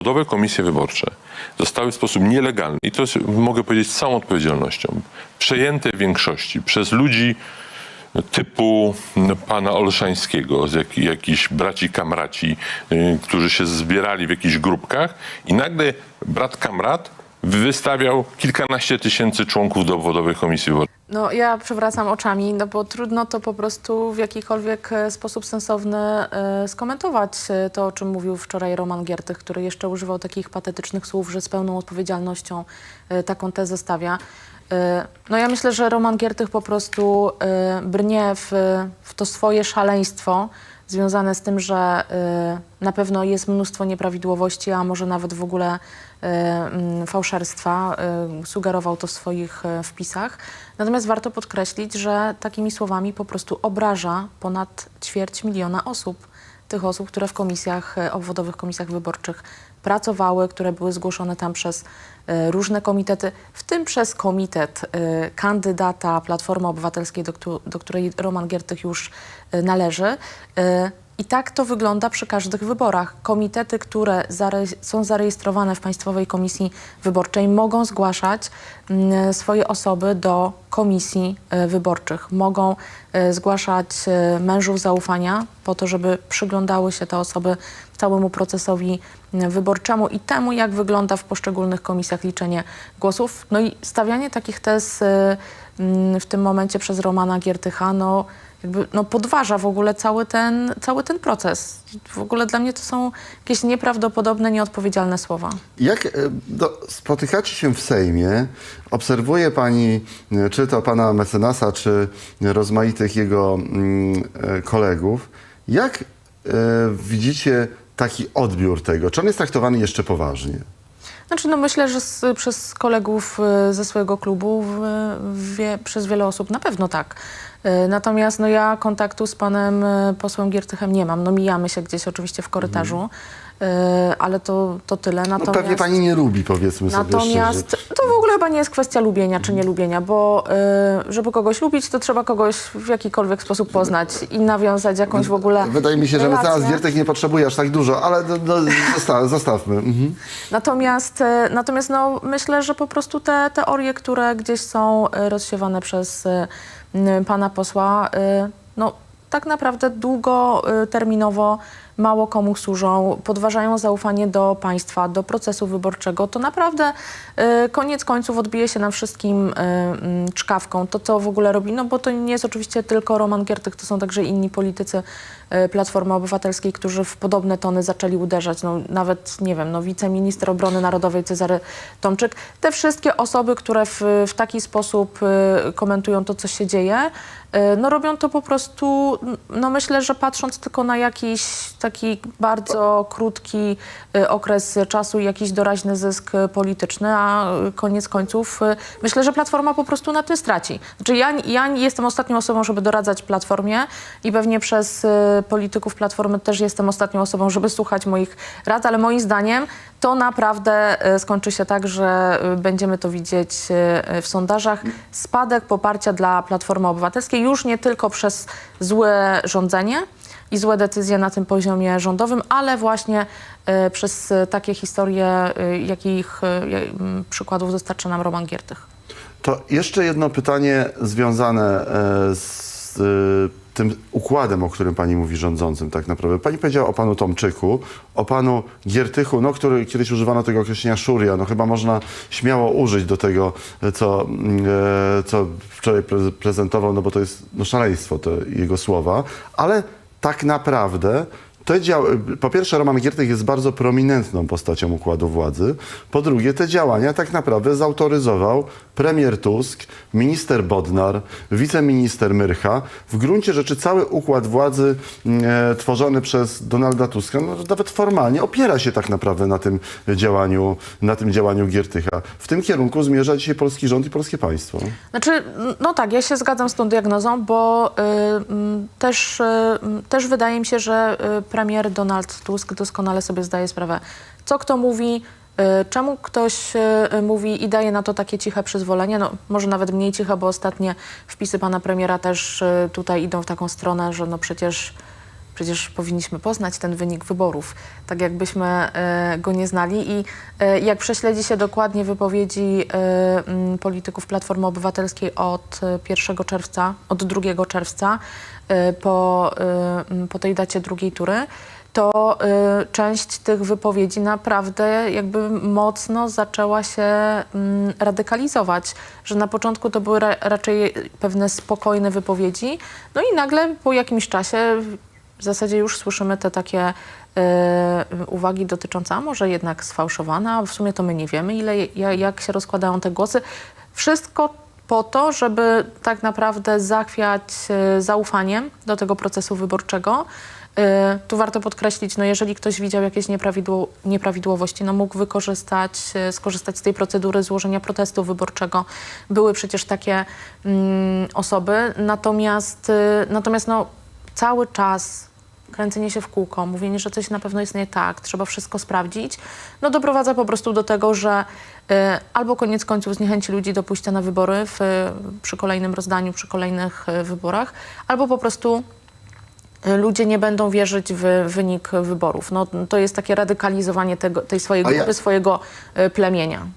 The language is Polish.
Obwodowe komisje wyborcze zostały w sposób nielegalny, i to jest, mogę powiedzieć z całą odpowiedzialnością, przejęte w większości przez ludzi typu pana Olszańskiego, z jak, jakichś braci kamraci, y, którzy się zbierali w jakichś grupkach i nagle brat kamrat wystawiał kilkanaście tysięcy członków do obwodowych komisji wyborczych. No ja przewracam oczami, no bo trudno to po prostu w jakikolwiek e, sposób sensowny e, skomentować e, to, o czym mówił wczoraj Roman Giertych, który jeszcze używał takich patetycznych słów, że z pełną odpowiedzialnością taką tezę stawia. No ja myślę, że Roman Giertych po prostu brnie w, w to swoje szaleństwo związane z tym, że e, na pewno jest mnóstwo nieprawidłowości, a może nawet w ogóle e, mm, fałszerstwa. e, Sugerował to w swoich wpisach. Natomiast warto podkreślić, że takimi słowami po prostu obraża ponad ćwierć miliona osób. Tych osób, które w komisjach, e, obwodowych komisjach wyborczych pracowały, które były zgłoszone tam przez e, różne komitety, w tym przez komitet e, kandydata Platformy Obywatelskiej, do, do której Roman Giertych już należy. I tak to wygląda przy każdych wyborach. Komitety, które zare- są zarejestrowane w Państwowej Komisji Wyborczej, mogą zgłaszać mm, swoje osoby do komisji e, wyborczych. Mogą e, zgłaszać e, mężów zaufania po to, żeby przyglądały się te osoby całemu procesowi m, wyborczemu i temu, jak wygląda w poszczególnych komisjach liczenie głosów. No i stawianie takich tez e, m, w tym momencie przez Romana Giertycha, no jakby no podważa w ogóle cały ten, cały ten proces. W ogóle dla mnie to są jakieś nieprawdopodobne, nieodpowiedzialne słowa. Jak e, do, spotykacie się w Sejmie, obserwuje pani, e, czy to pana mecenasa, czy rozmaitych jego mm, e, kolegów, jak e, widzicie taki odbiór tego? Czy on jest traktowany jeszcze poważnie? Znaczy, no myślę, że z, przez kolegów y, ze swojego klubu w, wie, przez wiele osób na pewno tak. Y, Natomiast no, ja kontaktu z panem y, posłem Giertychem nie mam. No mijamy się gdzieś oczywiście w korytarzu, y, ale to, to tyle. No Natomiast... pewnie pani nie lubi, powiedzmy sobie Natomiast szczerze. to w ogóle chyba nie jest kwestia lubienia czy nie lubienia, bo y, żeby kogoś lubić, to trzeba kogoś w jakikolwiek sposób poznać i nawiązać jakąś w ogóle Wydaje mi się, że relację. mecenas Giertek nie potrzebuje aż tak dużo, ale no, no, zosta- zostawmy. Mhm. Natomiast, e, natomiast no, myślę, że po prostu te teorie, które gdzieś są e, rozsiewane przez e, m, pana posła, e, no, tak naprawdę długoterminowo mało komu służą, podważają zaufanie do państwa, do procesu wyborczego. To naprawdę e, koniec końców odbije się nam wszystkim e, m, czkawką. To, co w ogóle robi, no bo to nie jest oczywiście tylko Roman Giertych, to są także inni politycy e, Platformy Obywatelskiej, którzy w podobne tony zaczęli uderzać. No, nawet, nie wiem, no, wiceminister obrony narodowej Cezary Tomczyk. Te wszystkie osoby, które w, w taki sposób komentują to, co się dzieje, no robią to po prostu, no myślę, że patrząc tylko na jakiś taki bardzo krótki e, okres czasu i jakiś doraźny zysk e, polityczny, a e, koniec końców myślę, że Platforma po prostu na tym straci. Znaczy ja, ja jestem ostatnią osobą, żeby doradzać Platformie i pewnie przez polityków Platformy też jestem ostatnią osobą, żeby słuchać moich rad, ale moim zdaniem to naprawdę skończy się tak, że będziemy to widzieć w sondażach. Spadek poparcia dla Platformy Obywatelskiej już nie tylko przez złe rządzenie i złe decyzje na tym poziomie rządowym, ale właśnie e, przez takie historie, e, jakich e, przykładów dostarcza nam Roman Giertych. To jeszcze jedno pytanie związane z tym układem, o którym pani mówi, rządzącym tak naprawdę. Pani powiedziała o panu Tomczyku, o panu Giertychu, no, który kiedyś używano tego określenia szuria. No chyba można śmiało użyć do tego, co, co wczoraj pre- prezentował, no bo to jest no, szaleństwo, te jego słowa. Ale tak naprawdę te dział... Po pierwsze, Roman Giertych jest bardzo prominentną postacią układu władzy. Po drugie, te działania tak naprawdę zautoryzował premier Tusk, minister Bodnar, wiceminister Myrcha. W gruncie rzeczy cały układ władzy e, tworzony przez Donalda Tuska, no, nawet formalnie opiera się tak naprawdę na tym działaniu, na tym działaniu Giertycha. W tym kierunku zmierza dzisiaj polski rząd i polskie państwo. Znaczy, no tak, ja się zgadzam z tą diagnozą, bo y, mm, też, y, mm, też wydaje mi się, że y, premier Donald Tusk doskonale sobie zdaje sprawę, co kto mówi, y, czemu ktoś y, mówi i daje na to takie ciche przyzwolenie. No, może nawet mniej ciche, bo ostatnie wpisy pana premiera też y, tutaj idą w taką stronę, że no przecież przecież powinniśmy poznać ten wynik wyborów, tak jakbyśmy e, go nie znali. I e, jak prześledzi się dokładnie wypowiedzi e, polityków Platformy Obywatelskiej od e, 1 czerwca, od 2 czerwca po, po tej dacie drugiej tury, to część tych wypowiedzi naprawdę jakby mocno zaczęła się radykalizować, że na początku to były ra raczej pewne spokojne wypowiedzi, no i nagle po jakimś czasie w zasadzie już słyszymy te takie y, uwagi dotyczące, a może jednak sfałszowana, w sumie to my nie wiemy, ile, ja- jak się rozkładają te głosy. Wszystko po to, żeby tak naprawdę zachwiać y, zaufaniem do tego procesu wyborczego. Y, Tu warto podkreślić, no jeżeli ktoś widział jakieś nieprawidło, nieprawidłowości, no mógł wykorzystać, skorzystać z tej procedury złożenia protestu wyborczego. Były przecież takie mm, osoby, natomiast, natomiast no, cały czas kręcenie się w kółko, mówienie, że coś na pewno jest nie tak, trzeba wszystko sprawdzić, no doprowadza po prostu do tego, że y, albo koniec końców zniechęci ludzi do pójścia na wybory w, przy kolejnym rozdaniu, przy kolejnych y, wyborach, albo po prostu y, ludzie nie będą wierzyć w wynik wyborów. No, to jest takie radykalizowanie tego, tej swojej grupy, swojego y, plemienia.